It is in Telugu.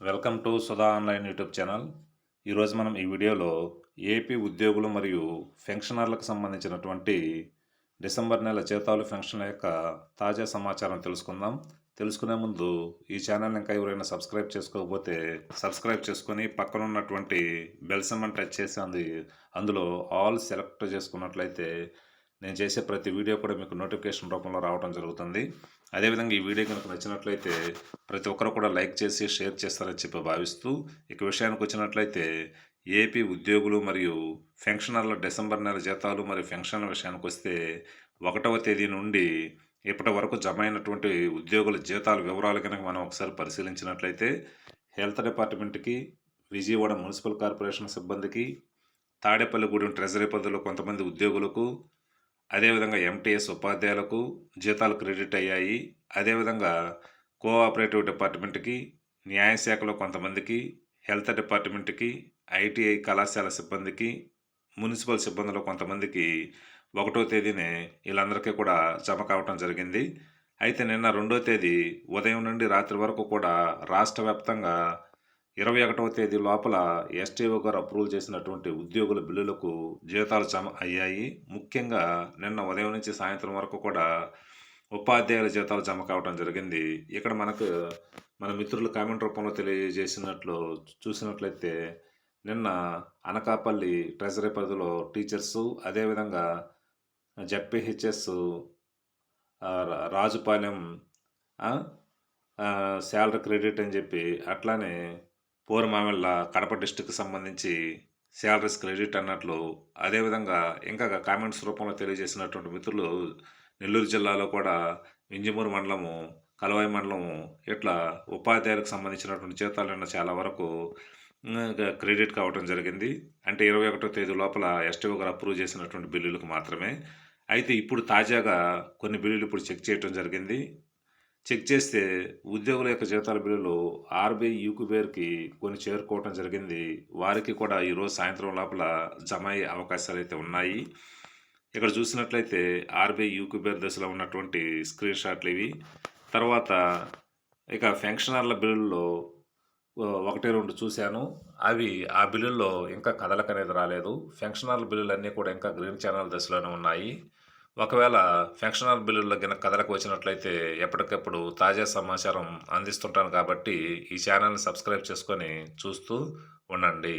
Welcome to Sudha online YouTube channel. ఈరోజు మనం ఈ వీడియోలో ఏపీ ఉద్యోగులు మరియు పెన్షనర్లకు సంబంధించినటువంటి డిసెంబర్ నెల జీతాలు పెన్షన్ల యొక్క తాజా సమాచారం తెలుసుకుందాం. తెలుసుకునే ముందు ఈ ఛానల్ ఇంకా ఎవరైనా సబ్స్క్రైబ్ చేసుకోకపోతే సబ్స్క్రైబ్ చేసుకొని పక్కన ఉన్నటువంటి బెల్ సమ్మన్ టచ్ చేసి అంది అందులో ఆల్ సెలెక్ట్ చేసుకున్నట్లయితే నేను చేసే ప్రతి వీడియో కూడా మీకు నోటిఫికేషన్ రూపంలో రావడం జరుగుతుంది. అదేవిధంగా ఈ వీడియో కనుక నచ్చినట్లయితే ప్రతి ఒక్కరు కూడా లైక్ చేసి షేర్ చేస్తారని చెప్పి భావిస్తూ ఇక విషయానికి వచ్చినట్లయితే ఏపీ ఉద్యోగులు మరియు పెన్షనర్ల డిసెంబర్ నెల జీతాలు మరియు పెన్షన్ల విషయానికి వస్తే ఒకటవ తేదీ నుండి ఇప్పటి వరకు జమ అయినటువంటి ఉద్యోగుల జీతాల వివరాలు కనుక మనం ఒకసారి పరిశీలించినట్లయితే హెల్త్ డిపార్ట్మెంట్కి విజయవాడ మున్సిపల్ కార్పొరేషన్ సిబ్బందికి తాడేపల్లిగూడెం ట్రెజరీ పద్ధతిలో కొంతమంది ఉద్యోగులకు అదేవిధంగా ఎంటీఎస్ ఉపాధ్యాయులకు జీతాలు క్రెడిట్ అయ్యాయి. అదేవిధంగా కోఆపరేటివ్ డిపార్ట్మెంట్కి న్యాయశాఖలో కొంతమందికి హెల్త్ డిపార్ట్మెంట్కి ఐటీఐ కళాశాల సిబ్బందికి మున్సిపల్ సిబ్బందిలో కొంతమందికి ఒకటో తేదీనే వీళ్ళందరికీ కూడా జమ కావటం జరిగింది. అయితే నిన్న రెండో తేదీ ఉదయం నుండి రాత్రి వరకు కూడా రాష్ట్ర వ్యాప్తంగా ఇరవై ఒకటవ తేదీ లోపల ఎస్టీఓ గారు అప్రూవల్ చేసినటువంటి ఉద్యోగుల బిల్లులకు జీతాలు జమ అయ్యాయి. ముఖ్యంగా నిన్న ఉదయం నుంచి సాయంత్రం వరకు కూడా ఉపాధ్యాయుల జీతాలు జమ కావడం జరిగింది. ఇక్కడ మనకు మన మిత్రులు కామెంట్ రూపంలో తెలియజేసినట్లు చూసినట్లయితే నిన్న అనకాపల్లి ట్రెజరీ పరిధిలో టీచర్సు అదేవిధంగా జడ్పిహెచ్ఎస్ రాజుపాలెం శాలరీ క్రెడిట్ అని చెప్పి అట్లానే పూర్వమామిళ్ళ కడప డిస్టిక్ సంబంధించి శాలరీస్ క్రెడిట్ అన్నట్లు అదేవిధంగా ఇంకా కామెంట్స్ రూపంలో తెలియజేసినటువంటి మిత్రులు నెల్లూరు జిల్లాలో కూడా వింజమూరు మండలము కలవాయి మండలము ఇట్లా ఉపాధ్యాయులకు సంబంధించినటువంటి జీతాలు చాలా వరకు క్రెడిట్ కావడం జరిగింది. అంటే ఇరవై ఒకటో తేదీ లోపల ఎస్టీఓ గారు అప్రూవ్ చేసినటువంటి బిల్లులకు మాత్రమే. అయితే ఇప్పుడు తాజాగా కొన్ని బిల్లులు ఇప్పుడు చెక్ చేయడం జరిగింది. చెక్ చేస్తే ఉద్యోగుల యొక్క జీతాల బిల్లులు ఆర్బీఐ యూకుబేర్కి కొన్ని చేరుకోవడం జరిగింది. వారికి కూడా ఈరోజు సాయంత్రం లోపల జమ అయ్యే అవకాశాలు అయితే ఉన్నాయి. ఇక్కడ చూసినట్లయితే ఆర్బీఐ యూకుబేర్ దశలో ఉన్నటువంటి స్క్రీన్ షాట్లు ఇవి. తర్వాత ఇక ఫెన్షనర్ల బిల్లుల్లో ఒకటి రెండు చూశాను. అవి ఆ బిల్లుల్లో ఇంకా కదలక అనేది రాలేదు. ఫెన్షనర్ల బిల్లులు అన్నీ కూడా ఇంకా గ్రీన్ ఛానల్ దశలోనే ఉన్నాయి. ఒకవేళ ఫెన్షనర్ బిల్లుల్లో గిన కథలకు వచ్చినట్లయితే ఎప్పటికప్పుడు తాజా సమాచారం అందిస్తుంటాను కాబట్టి ఈ ఛానల్ని సబ్స్క్రైబ్ చేసుకొని చూస్తూ ఉండండి.